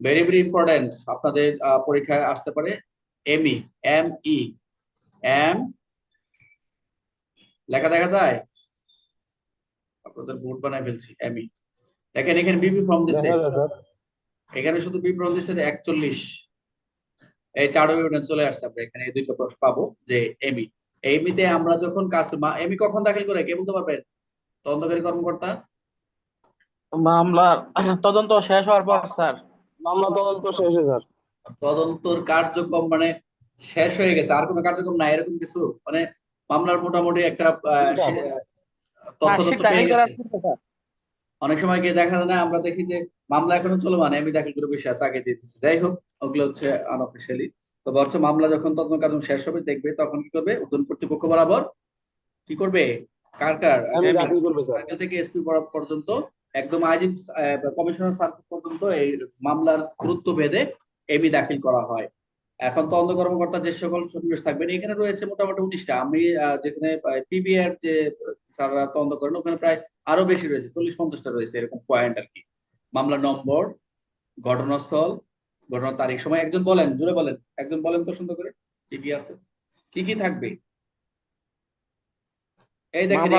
Very very important আপনাদের পরীক্ষায় আসতে পারে এমই এম ই এম লেখা দেখা যায়? আপনাদের বোর্ড বানায় ফেলছি এমই দেখেন এখানে বিপি ফর্ম দিছে। এখানে শুধু বি ফর্ম দিছে একচল্লিশ। এই চার ইউনিট চলে আসছে আমরা এখানে এই দুইটা প্রশ্ন পাবো যে এমই এমিতে আমরা যখন কাজ এমি কখন দাখিল করে? কে বলতে পারবেন তদন্তকারী কর্মকর্তা? মামলার তদন্ত শেষ হওয়ার পর স্যার। মামলা তদন্ত শেষে স্যার তদন্তর কার্যক্রম মানে শেষ হয়ে গেছে আর কোনো কার্যক্রম নাই এরকম কিছু? মানে মামলার মোটামুটি একটা তথ্য পেয়ে গেছে। অনেক সময় গিয়ে দেখা যায় না আমরা দেখি যে মামলা এখনও চলমান আমি দাখিল করে আছে আগে দিয়ে দিচ্ছে যাই হোক ওগুলো হচ্ছে আনঅফিসিয়ালি তো বরঞ্চ মামলা যখন তদন্ত কার্য শেষ হবে দেখবে তখন কি করবে? উদ্যোগ কর্তৃপক্ষ বরাবর কি করবে? কার কার? থেকে এসপি পর্যন্ত একদম আইজি কমিশনার সার্কেল পর্যন্ত এই মামলার গুরুত্ব ভেদে এবি দাখিল করা হয়। এখন তদন্ত কর্মকর্তা যে সকল সন্নিবেশ থাকবেন এখানে রয়েছে মোটামুটি উনিশটা। আমি যেখানে পিবিআর যে স্যাররা তদন্ত করেন ওখানে প্রায় আরও বেশি রয়েছে চল্লিশ পঞ্চাশটা রয়েছে এরকম পয়েন্ট আর কি। মামলা নম্বর ঘটনাস্থল ঘটনার তারিখ সময় একজন বলেন জুড়ে বলেন। একজন বলেন তো সুন্দর করে কি কি আছে? কি কি থাকবে? এই দেখেন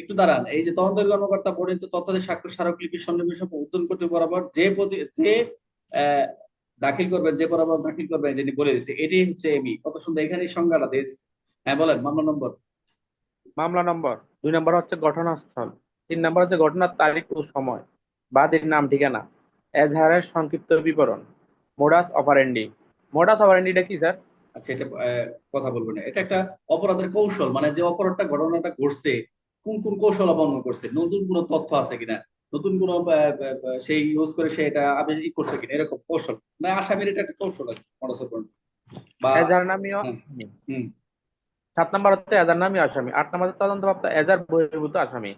একটু দাঁড়ান। এই যে তদন্ত কর্মকর্তা বর্ণিত তথ্যাদি স্বাক্ষর স্মারকলিপি সন্নিবেশ উদ্যোগ করতে বরাবর যে প্রতি- যে দাখিল করবেন যে বরাবর দাখিল করবেন যিনি বলে দিচ্ছে এটাই হচ্ছে এমি কত সুন্দর এখানে সংজ্ঞাটা দিয়ে দিচ্ছে। হ্যাঁ বলেন মামলা নম্বর। মামলা নম্বর। দুই নম্বর হচ্ছে ঘটনাস্থল। তিন নম্বর হচ্ছে ঘটনার তারিখ ও সময়। বাদীর নাম ঠিকানা। এজাহারের সংক্ষিপ্ত বিবরণ। Modus operandi. মোডাস অপারেন্ডিটা কি স্যার? আচ্ছা এটা আহ, কথা বলব না। এটা একটা অপরাধের কৌশল। মানে যে অপরাধটা ঘটনাটা ঘটছে কোন কোন কৌশল অবলম্বন করছে? নতুন কোনো তথ্য আছে কিনা? নতুন কোনো সেই ইউজ করে সে এটা আপনি ই করছে কিনা? এরকম কৌশল। না আসামির এটা একটা কৌশল আছে মনসা বা। সাত নম্বর হচ্ছে এজার নামীয় আসামি। আট নম্বর হচ্ছে তদন্তপ্রাপ্ত এজার বহির্ভূত আসামি।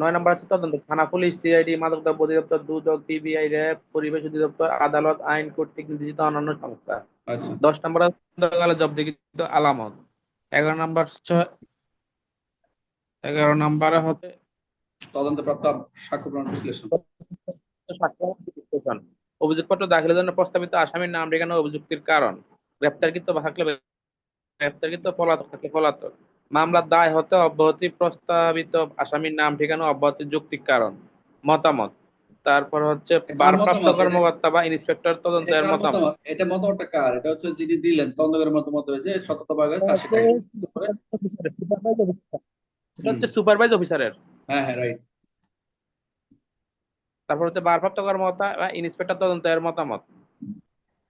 নয় নম্বর হচ্ছে তদন্ত। থানা পুলিশ সিআইডি মাদক দ্রব্য অধিদপ্তর দুদক পিবিআই র্যাব পরিবেশ অধিদপ্তর আদালত আইন কর্তৃক নির্দেশিত অন্যান্য সংস্থা। আচ্ছা। দশ নম্বর জব্দকৃত আলামত। এগারো নম্বর এগারো নম্বরে হচ্ছে তদন্তপ্রাপ্ত সাক্ষ্য প্রমাণ বিশ্লেষণ। সাক্ষ্য বিশ্লেষণ। অভিযোগপত্র দাখিলের জন্য প্রস্তাবিত আসামির নাম ঠিকানা ও অভিযুক্তির কারণ। গ্রেপ্তারকৃত থাকলে গ্রেপ্তারকৃত পলাতক থাকলে পলাতক। মামলার দায় হতে অব্যাহতি প্রস্তাবিত আসামির নাম ঠিকানা ও অব্যাহতির যৌক্তিক কারণ। মতামত। তারপর হচ্ছে ভারপ্রাপ্ত কর্মকর্তা বা ইন্সপেক্টর মতামত? এটা মতামতটা কার? এটা হচ্ছে যিনি দিলেন তদন্তকারীর মতামত হয়েছে হচ্ছে সুপারভাইজ অফিসারের হ্যাঁ হ্যাঁ রাইট তারপর হচ্ছে ভারপ্রাপ্ত কর্মকর্তা বা ইন্সপেক্টর তদন্তের মতামত।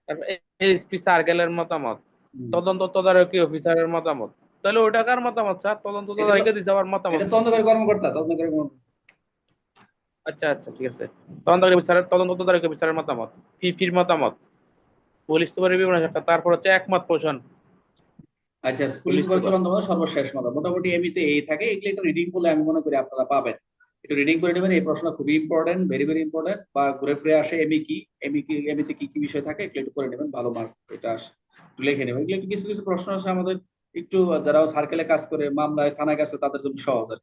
তারপর এসপি সার্কেলের মতামত। তদন্ত তদারকি অফিসারের মতামত। তাহলে ওটা কার মতামত স্যার? তদন্ত তদারকি আবার মতামত। তদন্তকারী কর্মকর্তা তদন্তকারী আচ্ছা আচ্ছা ঠিক আছে। তদন্তকারী অফিসারের তদন্ত তদারকি অফিসারের মতামত ফি ফির মতামত। পুলিশ সুপারের বিবরণ তারপর হচ্ছে একমত পোষণ। আচ্ছা স্কুল পরিচালনা দপ্তর সর্বশেষ মতো। মোটামুটি এমনিতে এই থাকে এগুলো একটু রিডিং বলে আমি মনে করি আপনারা পাবেন। একটু রিডিং করে নেবেন এই প্রশ্ন খুবই ইম্পর্টেন্ট ভেরি ভেরি ইম্পর্টেন্ট বা ঘুরে ফিরে আসে এমি কি এমি কি এমিতে কি কি বিষয় থাকে এগুলো একটু করে নেবেন ভালো মার্ক এটা আসে একটু লিখে নেবেন। এগুলো কিছু কিছু প্রশ্ন আছে আমাদের একটু যারা সার্কেলে কাজ করে মামলায় থানায় কাজ করে তাদের জন্য সহজ আর।